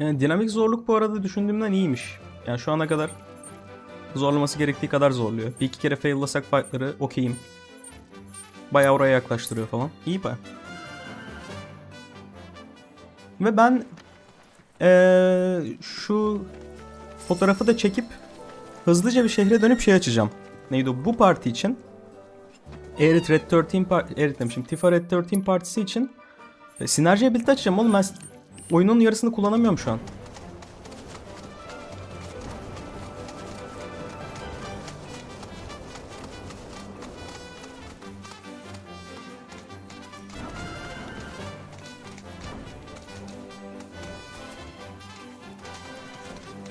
Yani dinamik zorluk bu arada düşündüğümden iyiymiş. Yani şu ana kadar zorlaması gerektiği kadar zorluyor. Bir iki kere faillasak fightları okeyim. Bayağı oraya yaklaştırıyor falan. İyi baya. Ve ben eee, şu fotoğrafı da çekip hızlıca bir şehre dönüp şey açacağım. Neydi o? Bu parti için Erit Red 13 parti Erit demişim. Tifa Red 13 partisi için e, sinerji ability açacağım oğlum ben oyunun yarısını kullanamıyorum şu an.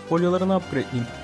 Folyolarını upgradeleyeyim.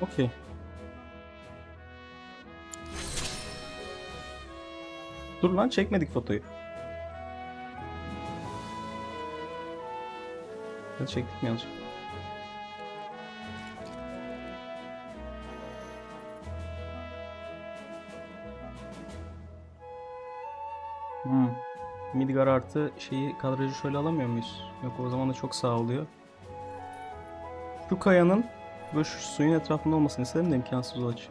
Okey. Dur lan çekmedik fotoyu. Ya çektik mi yanlış? Midgar artı şeyi kadrajı şöyle alamıyor muyuz? Yok o zaman da çok sağ oluyor. Şu kayanın Böyle şu suyun etrafında olmasını isterim de imkansız o açı.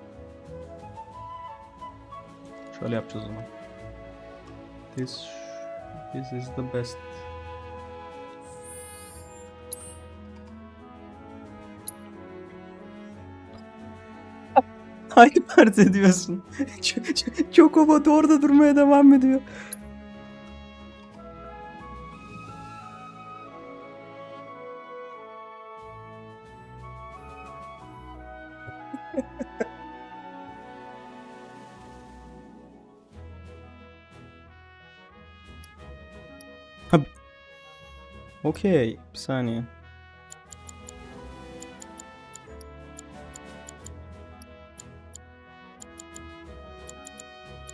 Şöyle yapacağız o zaman. This, this is the best. Aynı parti diyorsun. Ç- ç- Chocobo da orada durmaya devam ediyor. Okey, bir saniye.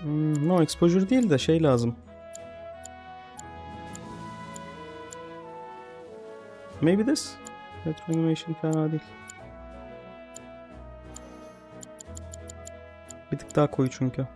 Hmm, no exposure değil de şey lazım. Maybe this. Retro animation fena değil. Bir tık daha koyu çünkü.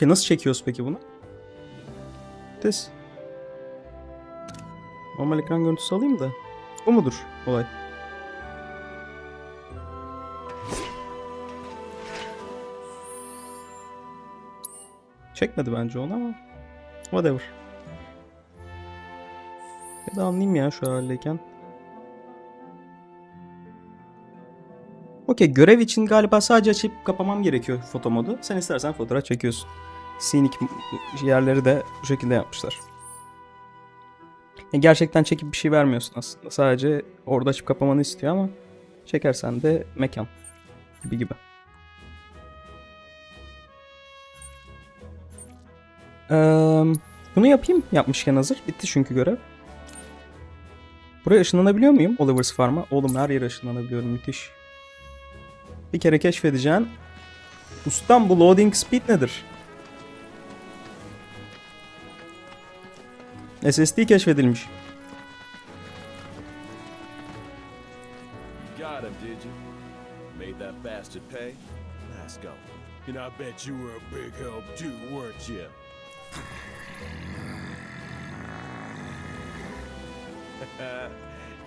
Okey nasıl çekiyoruz peki bunu? This. Normal ekran görüntüsü alayım da. Bu mudur olay? Çekmedi bence onu ama. Whatever. Ya da anlayayım ya şu haldeyken. Okey görev için galiba sadece açıp kapamam gerekiyor foto modu. Sen istersen fotoğraf çekiyorsun. Scenic yerleri de bu şekilde yapmışlar. Yani gerçekten çekip bir şey vermiyorsun aslında. Sadece orada açıp kapamanı istiyor ama çekersen de mekan gibi gibi. Eee, bunu yapayım yapmışken hazır. Bitti çünkü görev. Buraya ışınlanabiliyor muyum? Oliver's Farm'a. Oğlum her yere ışınlanabiliyorum. Müthiş. Bir kere keşfedeceğin. Ustam bu loading speed nedir? SSD keşfedilmiş. Got him, did you? Made that bastard pay? Let's go. And I bet you were a big help too, weren't you?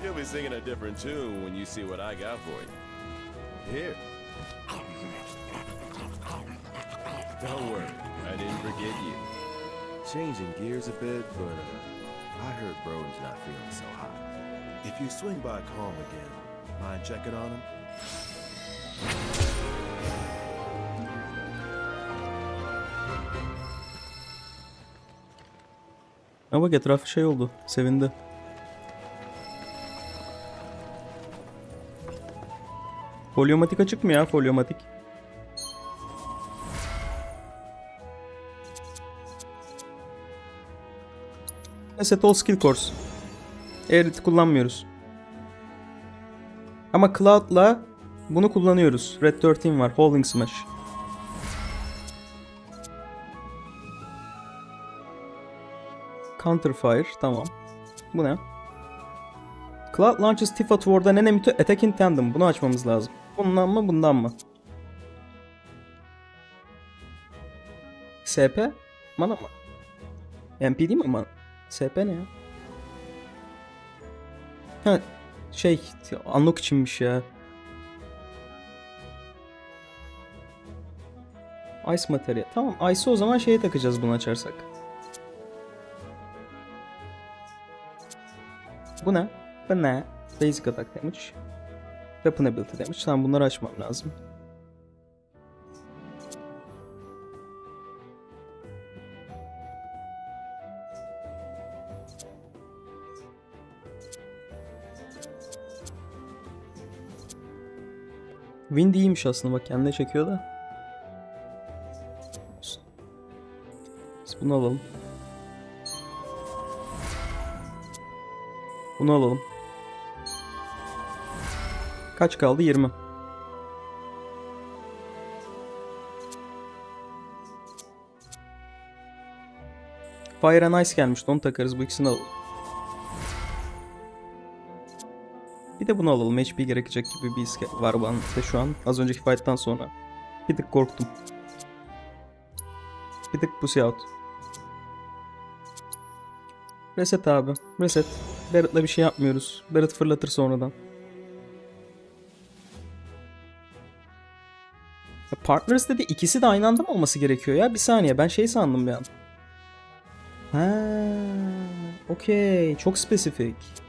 You'll be singing a different tune when you see what I got for you. Here. Don't worry, I didn't forget you. Changing gears a bit, but uh, I heard Broden's not feeling so hot. If you swing by Calm again, mind checking on him? Ama bak etrafı şey oldu. Sevindi. Folyomatik açık mı ya folyomatik? Reset all skill course. Erit'i kullanmıyoruz. Ama Cloud'la bunu kullanıyoruz. Red 13 var. Holding Smash. Counterfire. Tamam. Bu ne? Cloud launches Tifa toward an enemy to attack in tandem. Bunu açmamız lazım. Bundan mı bundan mı? SP? Mana mı? MP değil mi mana? SP ne ya? Ha şey unlock içinmiş ya. Ice materyal. Tamam Ice'ı o zaman şeye takacağız bunu açarsak. Bu ne? Bu ne? Basic attack damage. Weapon ability damage. Tamam bunları açmam lazım. Wind iyiymiş aslında bak kendine çekiyor da. Biz bunu alalım. Bunu alalım. Kaç kaldı? 20. Fire and Ice gelmişti. Onu takarız. Bu ikisini alalım. Bir de bunu alalım. HP gerekecek gibi bir his var bana de şu an. Az önceki fight'tan sonra. Bir tık korktum. Bir tık pussy out. Reset abi. Reset. Barrett'la bir şey yapmıyoruz. Barrett fırlatır sonradan. Partners dedi ikisi de aynı anda mı olması gerekiyor ya? Bir saniye ben şey sandım bir an. Ha, okey. Çok spesifik.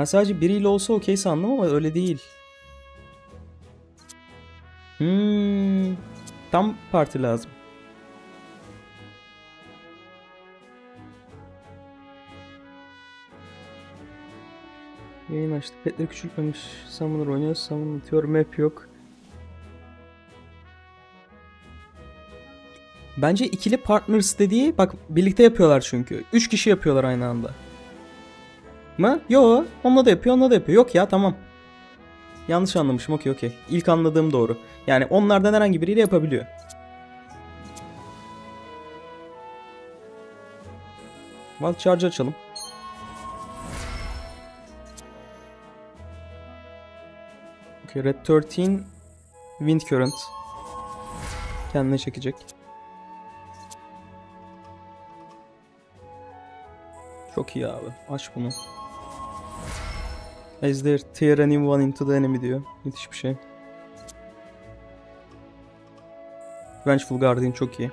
Ben sadece biriyle olsa okey sandım ama öyle değil. Hmm, tam parti lazım. Yayın açtı. Petleri küçültmemiş. Summoner oynuyor. Summon atıyor. Map yok. Bence ikili partners dediği bak birlikte yapıyorlar çünkü. Üç kişi yapıyorlar aynı anda. Mı? Yo. Onunla da yapıyor, onunla da yapıyor. Yok ya tamam. Yanlış anlamışım. Okey okey. İlk anladığım doğru. Yani onlardan herhangi biriyle yapabiliyor. Wild Charge açalım. Okay, Red 13 Wind Current. Kendine çekecek. Çok iyi abi. Aç bunu. As there tear anyone into the enemy diyor. Müthiş bir şey. Vengeful Guardian çok iyi.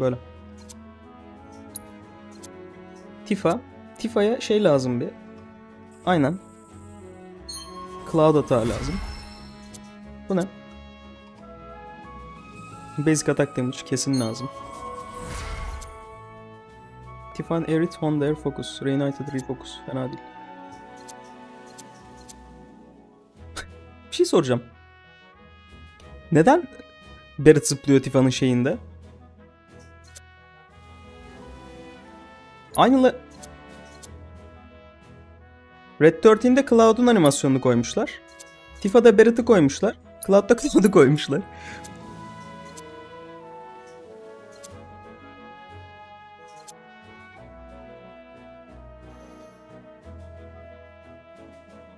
Böyle. Tifa. Tifa'ya şey lazım bir. Aynen. Cloud atağı lazım. Bu ne? Basic attack damage kesin lazım. Tiffany Erit Honda Air Focus. Reunited Refocus. Fena değil. bir şey soracağım. Neden Barrett zıplıyor Tiffany'nin şeyinde? Aynı Red 13'de Cloud'un animasyonunu koymuşlar. Tifa'da Barrett'ı koymuşlar. Cloud'da Cloud'u koymuşlar.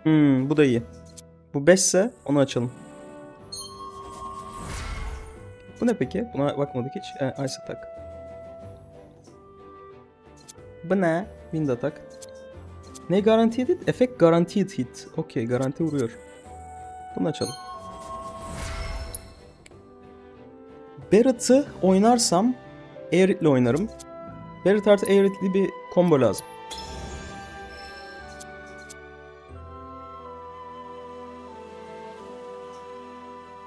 Hmm, bu da iyi. Bu 5 ise onu açalım. Bu ne peki? Buna bakmadık hiç. E, Ice Attack. Bu ne? Wind Attack. Ne guaranteed hit? Effect guaranteed hit. Okey garanti vuruyor. Bunu açalım. Barrett'ı oynarsam Aerith'le oynarım. Barrett artı Aerith'li bir combo lazım.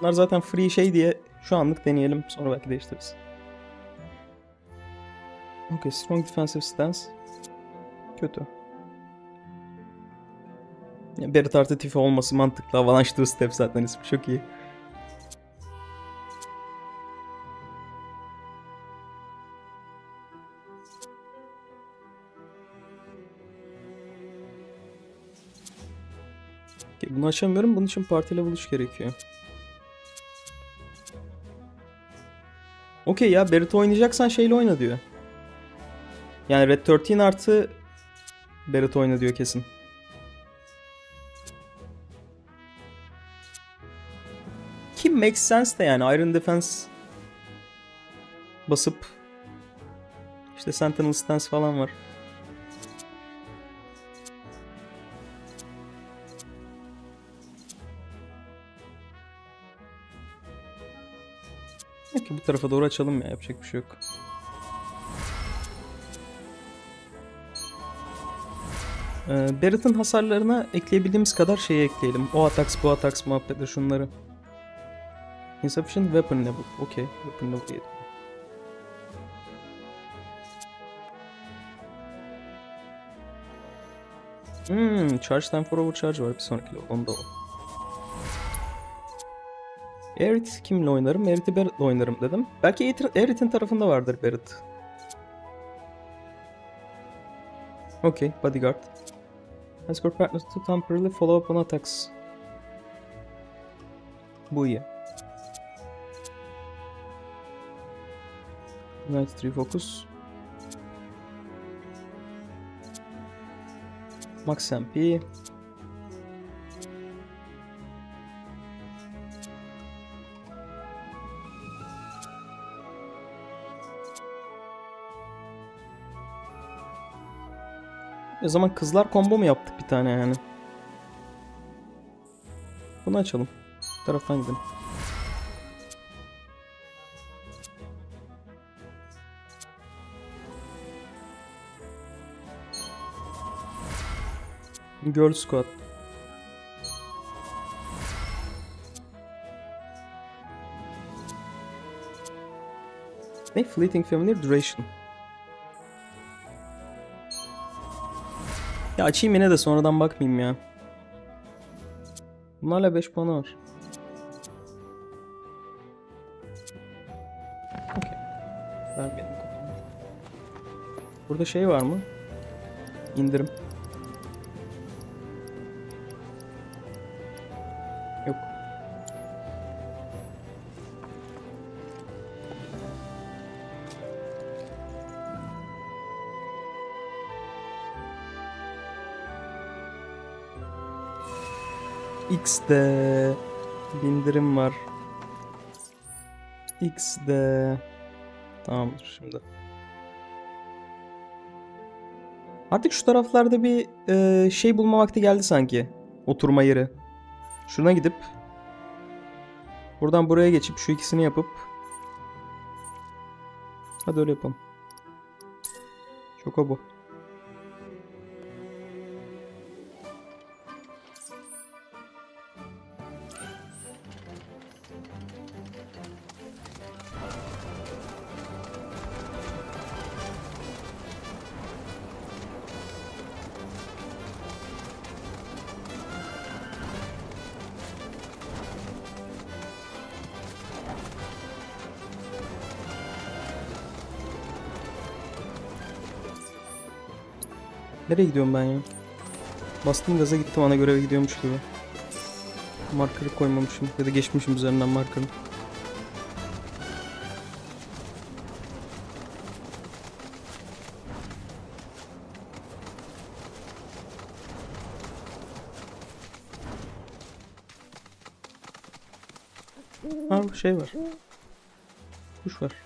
Bunlar zaten free şey diye şu anlık deneyelim. Sonra belki değiştiririz. Okay, strong defensive stance. Kötü. Ya Barrett artı Tifa olması mantıklı. Avalanche two step zaten ismi çok iyi. Okay, bunu açamıyorum. Bunun için parti level 3 gerekiyor. Okey ya Barrett oynayacaksan şeyle oyna diyor. Yani Red 13 artı Barrett oyna diyor kesin. Ki makes sense de yani Iron Defense basıp işte Sentinel Stance falan var. Peki bu tarafa doğru açalım ya yapacak bir şey yok. Ee, Barrett'ın hasarlarına ekleyebildiğimiz kadar şeyi ekleyelim. O attacks bu attacks muhabbetleri şunları. Insufficient weapon level. Okey. Weapon level 7. Hmm, charge time for overcharge var bir sonraki level. Onda o. Aerith kimle oynarım? Aerith'i Barrett'le oynarım dedim. Belki Aerith'in tarafında vardır Barrett. Okay, bodyguard. Escort partners to temporarily follow up on attacks. Bu iyi. United Refocus. Max MP. O zaman kızlar combo mu yaptık bir tane yani? Bunu açalım. Bu taraftan gidelim. Girl Squad. Ne? Fleeting Familiar Duration. Ya açayım yine de sonradan bakmayayım ya. Bunlarla 5 puanı var. Okey. Vermeyelim kafamı. Burada şey var mı? İndirim. X'de bindirim var. X'de tamamdır şimdi. Artık şu taraflarda bir e, şey bulma vakti geldi sanki. Oturma yeri. Şuna gidip buradan buraya geçip şu ikisini yapıp hadi öyle yapalım. Çok bu. Nereye gidiyorum ben ya? Bastım gaza gittim ana göreve gidiyormuş gibi. Markeri koymamışım ya da geçmişim üzerinden markeri. Ha şey var. Kuş var.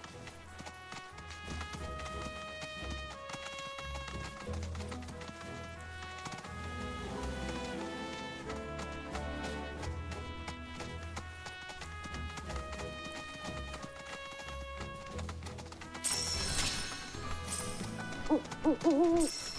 Cloud,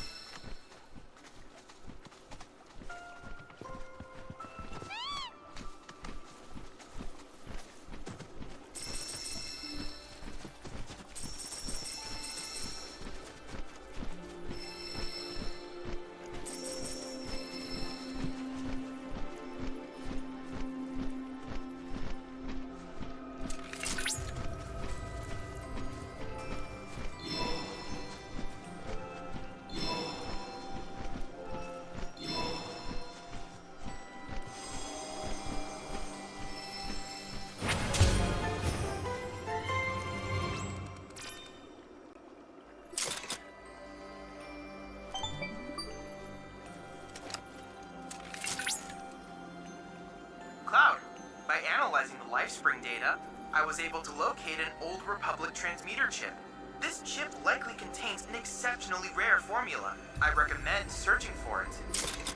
I was able to locate an Old Republic transmitter chip. This chip likely contains an exceptionally rare formula. I recommend searching for it.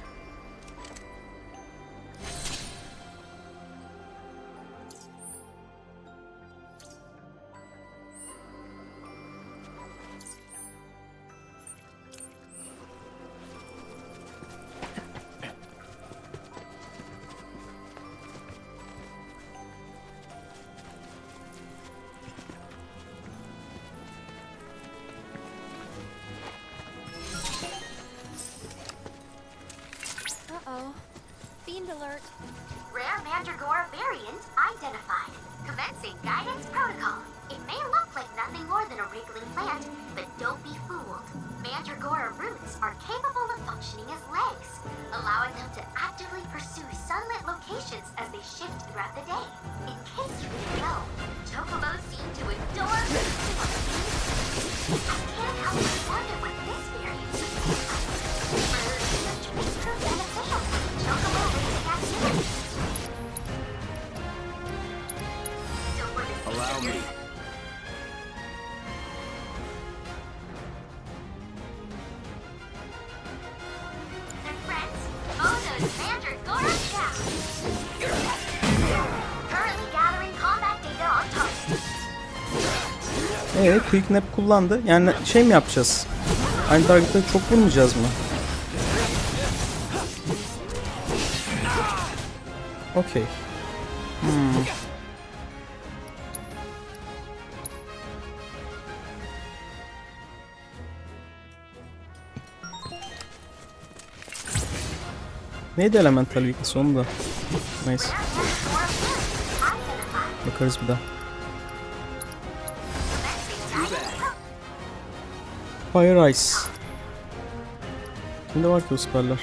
Ee quick nap kullandı. Yani şey mi yapacağız? Aynı target'ta çok vurmayacağız mı? Okey. Hmm. Neydi elemental weakness onu da. Neyse. Bakarız bir daha. Fire Ice. Kimde var ki o spell'ler?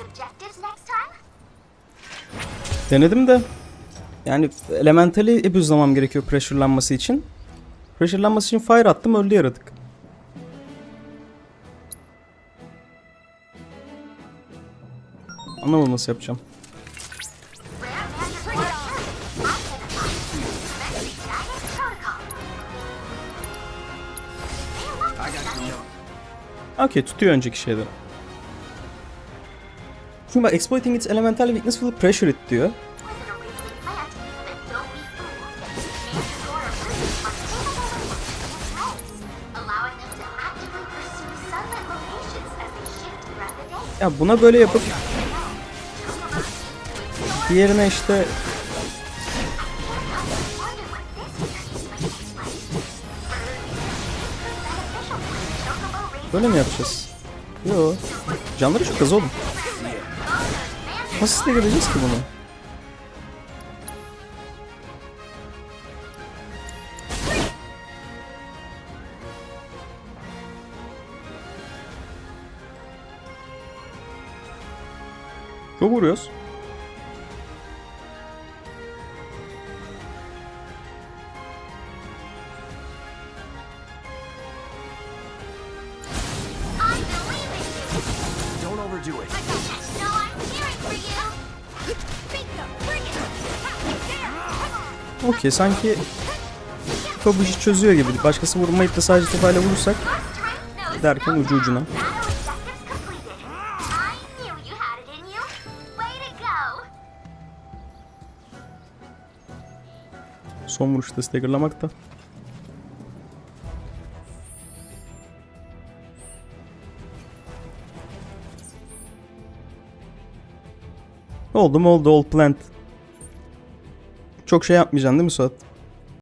Objectives next time. Denedim de yani elementali abuse'lamam gerekiyor pressurelanması için. Pressurelanması için fire attım öldü yaratık. Anlamadım nasıl yapacağım. Okey tutuyor önceki şeyleri. Şimdi bak exploiting its elemental weakness will pressure it diyor. Ya buna böyle yapıp diğerine işte böyle mi yapacağız? Yo. Canları çok az oğlum. Nasıl stack edeceğiz ki bunu? Çok vuruyoruz. Overdo it. No, I'm cheering for you. Bingo! Bring it! There! Come on! Okey sanki bu işi çözüyor gibi. Başkası vurmayıp da sadece tepayla vurursak derken ucu ucuna. I. Son vuruşta staggerlamak da. Oldu mu oldu all plant. Çok şey yapmayacaksın değil mi Suat?